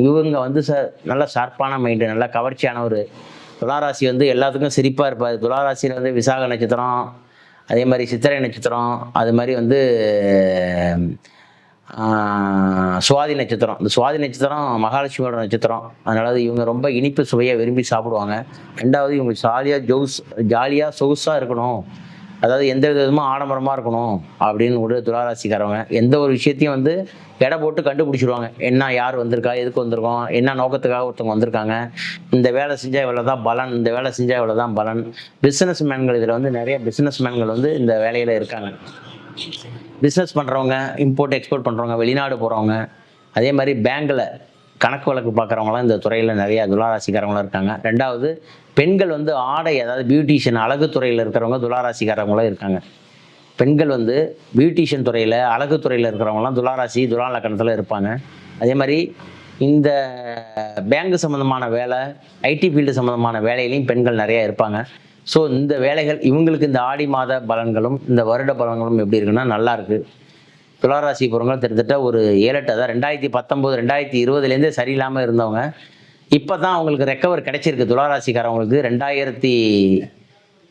இவங்க வந்து சார் நல்ல ஷார்ப்பான மைண்டு நல்ல கவர்ச்சியானவர் துளாராசி வந்து எல்லாத்துக்கும் சிரிப்பாக இருப்பார். துளாராசியில் வந்து விசாக நட்சத்திரம் அதே மாதிரி சித்திரை நட்சத்திரம் அது மாதிரி வந்து சுவாதி நட்சத்திரம். இந்த சுவாதி நட்சத்திரம் மகாலட்சுமியோட நட்சத்திரம். அதனால இவங்க ரொம்ப இனிப்பு சுவையை விரும்பி சாப்பிடுவாங்க. ரெண்டாவது இவங்க ஜாலியாக ஜோஸ் ஜாலியாக சொகுசாக இருக்கணும். அதாவது எந்த விதமாக ஆடம்பரமாக இருக்கணும் அப்படின்னு ஒரு துளாராசிக்காரவங்க எந்த ஒரு விஷயத்தையும் வந்து எடை போட்டு கண்டுபிடிச்சிருவாங்க. என்ன யார் வந்திருக்கா எதுக்கு வந்திருக்கோம் என்ன நோக்கத்துக்காக ஒருத்தவங்க வந்திருக்காங்க. இந்த வேலை செஞ்சால் இவ்வளோ தான் பலன் இந்த வேலை செஞ்சால் இவ்வளோ தான் பலன். பிஸ்னஸ் மேன்கள் இதில் வந்து நிறைய பிஸ்னஸ் மேன்கள் வந்து இந்த வேலையில் இருக்காங்க. பிஸ்னஸ் பண்ணுறவங்க இம்போர்ட் எக்ஸ்போர்ட் பண்ணுறவங்க வெளிநாடு போகிறவங்க அதே மாதிரி பேங்கில் கணக்கு வழக்கு பார்க்குறவங்களாம் இந்த துறையில் நிறையா துளாராசிக்காரங்களாம் இருக்காங்க. ரெண்டாவது பெண்கள் வந்து ஆடை அதாவது பியூட்டிஷியன் அழகு துறையில் இருக்கிறவங்க துளாராசிக்காரவங்களும் இருக்காங்க. பெண்கள் வந்து பியூட்டிஷியன் துறையில் அழகு துறையில் இருக்கிறவங்களாம் துளாராசி துலா லக்கணத்தில் இருப்பாங்க. அதே மாதிரி இந்த பேங்கு சம்மந்தமான வேலை ஐடி ஃபீல்டு சம்மந்தமான வேலையிலையும் பெண்கள் நிறையா இருப்பாங்க. ஸோ இந்த வேலைகள் இவங்களுக்கு இந்த ஆடி மாத பலன்களும் இந்த வருட பலன்களும் எப்படி இருக்குன்னா நல்லா இருக்குது துளாராசி புறங்கள் கிட்டத்தட்ட ஒரு ஏழு எட்டு அதான் ரெண்டாயிரத்தி பத்தொம்போது ரெண்டாயிரத்தி இருபதுலேருந்தே சரியில்லாமல் இருந்தவங்க. இப்போ தான் அவங்களுக்கு ரெக்கவர் கிடைச்சிருக்கு. துளாராசிக்காரவங்களுக்கு ரெண்டாயிரத்தி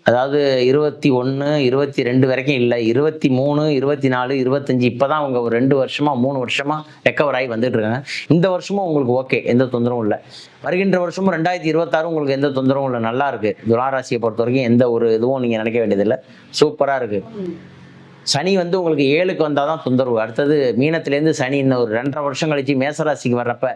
அதாவது இருபத்தி ஒன்று இருபத்தி ரெண்டு வரைக்கும் இல்லை. இருபத்தி மூணு இருபத்தி நாலு இருபத்தஞ்சி இப்போ தான் அவங்க ஒரு ரெண்டு வருஷமாக மூணு வருஷமாக ரெக்கவர் ஆகி வந்துட்டு இருக்காங்க. இந்த வருஷமும் உங்களுக்கு ஓகே எந்த தொந்தரவும் இல்லை. வருகின்ற வருஷமும் ரெண்டாயிரத்தி இருபத்தாறு உங்களுக்கு எந்த தொந்தரவும் இல்லை. நல்லா இருக்குது துளாராசியை பொறுத்த வரைக்கும் எந்த ஒரு இதுவும் நீங்கள் நினைக்க வேண்டியதில்லை. சூப்பராக இருக்குது சனி வந்து உங்களுக்கு ஏழுக்கு வந்தால் தான் தொந்தரவு. அடுத்தது மீனத்துலேருந்து சனி இன்னும் ஒரு ரெண்டரை வருஷம் கழிச்சு மேசராசிக்கு வர்றப்ப